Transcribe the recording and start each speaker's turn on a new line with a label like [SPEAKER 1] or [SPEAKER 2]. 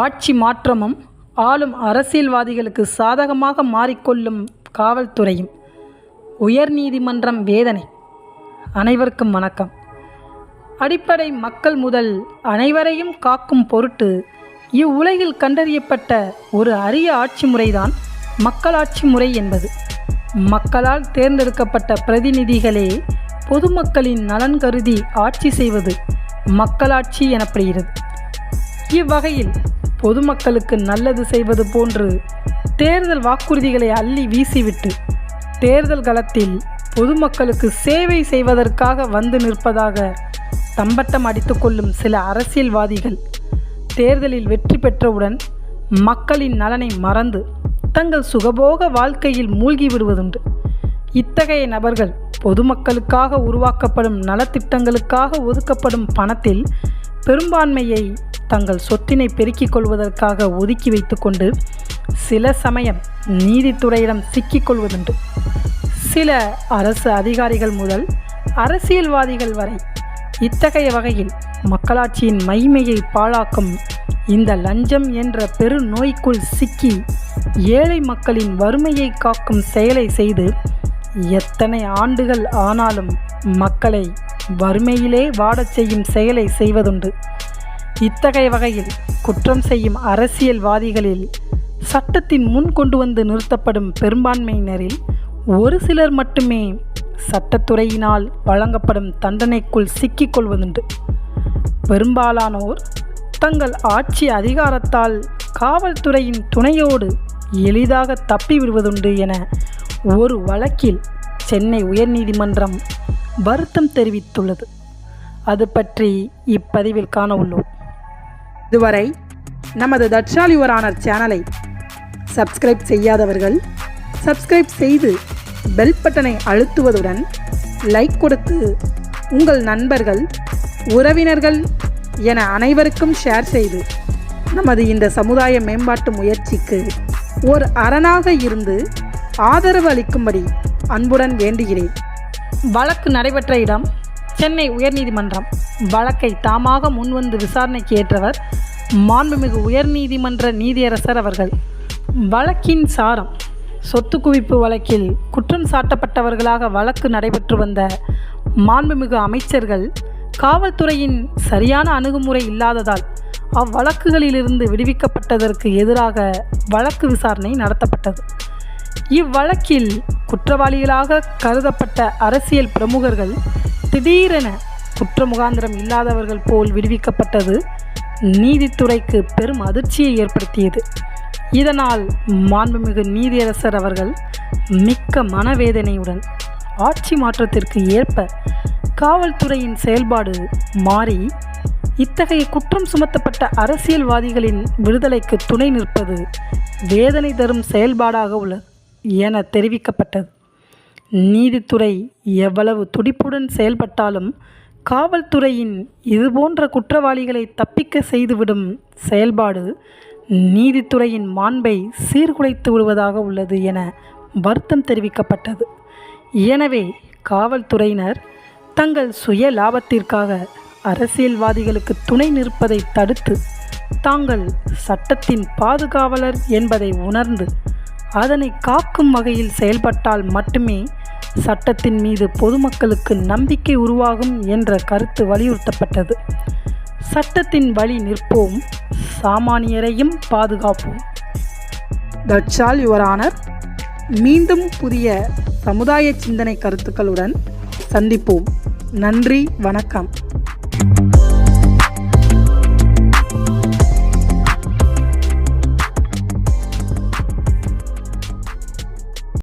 [SPEAKER 1] ஆட்சி மாற்றமும் ஆளும் அரசியல்வாதிகளுக்கு சாதகமாக மாறிக்கொள்ளும் காவல்துறையும். உயர்நீதிமன்றம் வேதனை. அனைவருக்கும் வணக்கம். அடிப்படை மக்கள் முதல் அனைவரையும் காக்கும் பொருட்டு இவ்வுலகில் கண்டறியப்பட்ட ஒரு அரிய ஆட்சி முறைதான் மக்களாட்சி முறை என்பது. மக்களால் தேர்ந்தெடுக்கப்பட்ட பிரதிநிதிகளே பொதுமக்களின் நலன் கருதி ஆட்சி செய்வது மக்களாட்சி எனப்படுகிறது. இவ்வகையில் பொதுமக்களுக்கு நல்லது செய்வது போன்று தேர்தல் வாக்குறுதிகளை அள்ளி வீசிவிட்டு தேர்தல் களத்தில் பொதுமக்களுக்கு சேவை செய்வதற்காக வந்து நிற்பதாக தம்பட்டம் அடித்துக்கொள்ளும் சில அரசியல்வாதிகள் தேர்தலில் வெற்றி பெற்றவுடன் மக்களின் நலனை மறந்து தங்கள் சுகபோக வாழ்க்கையில் மூழ்கி விடுவதுண்டு. இத்தகைய நபர்கள் பொதுமக்களுக்காக உருவாக்கப்படும் நலத்திட்டங்களுக்காக ஒதுக்கப்படும் பணத்தில் பெரும்பான்மையை தங்கள் சொத்தினை பெருக்கிக் கொள்வதற்காக ஒதுக்கி வைத்துக்கொண்டு சில சமயம் நீதித்துறையிடம் சிக்கிக்கொள்வதுண்டு சில அரசு அதிகாரிகள் முதல் அரசியல்வாதிகள் வரை இத்தகைய வகையில் மக்களாட்சியின் மைமையை பாழாக்கும் இந்த லஞ்சம் என்ற பெரு நோய்க்குள் சிக்கி ஏழை மக்களின் வறுமையை காக்கும் செயலை செய்து எத்தனை ஆண்டுகள் ஆனாலும் மக்களை வறுமையிலே வாடச் செய்யும் செயலை செய்வதுண்டு. இத்தகைய வகையில் குற்றம் செய்யும் அரசியல்வாதிகளில் சட்டத்தின் முன் கொண்டு வந்து நிறுத்தப்படும் பெரும்பான்மையினரில் ஒரு சிலர் மட்டுமே சட்டத்துறையினால் வழங்கப்படும் தண்டனைக்குள் சிக்கிக்கொள்வதுண்டு பெரும்பாலானோர் தங்கள் ஆட்சி அதிகாரத்தால் காவல்துறையின் துணையோடு எளிதாக தப்பிவிடுவதுண்டு என ஒரு வழக்கில் சென்னை உயர்நீதிமன்றம் வருத்தம் தெரிவித்துள்ளது. அது பற்றி இப்பதிவில் காண உள்ளோம். இதுவரை நமது தட்சால் யுவர் சேனலை சப்ஸ்கிரைப் செய்யாதவர்கள் சப்ஸ்கிரைப் செய்து பெல் பட்டனை அழுத்துவதுடன் லைக் கொடுத்து உங்கள் நண்பர்கள் உறவினர்கள் என அனைவருக்கும் ஷேர் செய்து நமது இந்த சமுதாய மேம்பாட்டு முயற்சிக்கு ஒரு அரணாக இருந்து ஆதரவு அளிக்கும்படி அன்புடன் வேண்டுகிறேன். வழக்கு நடைபெற்ற இடம் சென்னை உயர்நீதிமன்றம். வழக்கை தாமாக முன்வந்து விசாரணைக்கு ஏற்றவர் மாண்புமிகு உயர்நீதிமன்ற நீதியரசர் அவர்கள் வழக்கின் சாரம் சொத்து குவிப்பு வழக்கில் குற்றம் சாட்டப்பட்டவர்களாக வழக்கு நடைபெற்று வந்த மாண்புமிகு அமைச்சர்கள் காவல்துறையின் சரியான அணுகுமுறை இல்லாததால் அவ்வழக்குகளிலிருந்து விடுவிக்கப்பட்டதற்கு எதிராக வழக்கு விசாரணை நடத்தப்பட்டது. இவ்வழக்கில் குற்றவாளிகளாக கருதப்பட்ட அரசியல் பிரமுகர்கள் திடீரென குற்றமுகாந்திரம் இல்லாதவர்கள் போல் விடுவிக்கப்பட்டது நீதித்துறைக்கு பெரும் அதிர்ச்சியை ஏற்படுத்தியது. இதனால் மாண்புமிகு நீதியரசர் அவர்கள் மிக்க மனவேதனையுடன் ஆட்சி மாற்றத்திற்கு ஏற்ப காவல்துறையின் செயல்பாடு மாறி இத்தகைய குற்றம் சுமத்தப்பட்ட அரசியல்வாதிகளின் விடுதலைக்கு துணை நிற்பது வேதனை தரும் செயல்பாடாக உள்ளது என தெரிவிக்கப்பட்டது. நீதித்துறை எவ்வளவு துடிப்புடன் செயல்பட்டாலும் காவல்துறையின் இதுபோன்ற குற்றவாளிகளை தப்பிக்க செய்துவிடும் செயல்பாடு நீதித்துறையின் மாண்பை சீர்குலைத்து விடுவதாக உள்ளது என வருத்தம் தெரிவிக்கப்பட்டது. எனவே காவல்துறையினர் தங்கள் சுய லாபத்திற்காக அரசியல்வாதிகளுக்கு துணை நிற்பதை தடுத்து தாங்கள் சட்டத்தின் பாதுகாவலர் என்பதை உணர்ந்து அதனை காக்கும் வகையில் செயல்பட்டால் மட்டுமே சட்டத்தின் மீது பொதுமக்களுக்கு நம்பிக்கை உருவாகும் என்ற கருத்து வலியுறுத்தப்பட்டது. சட்டத்தின் வழி நிற்போம் சாமானியரையும் பாதுகாப்போம். தட்சால் யுவர் ஆனர் மீண்டும் புதிய சமுதாய சிந்தனை கருத்துக்களுடன் சந்திப்போம். நன்றி வணக்கம்.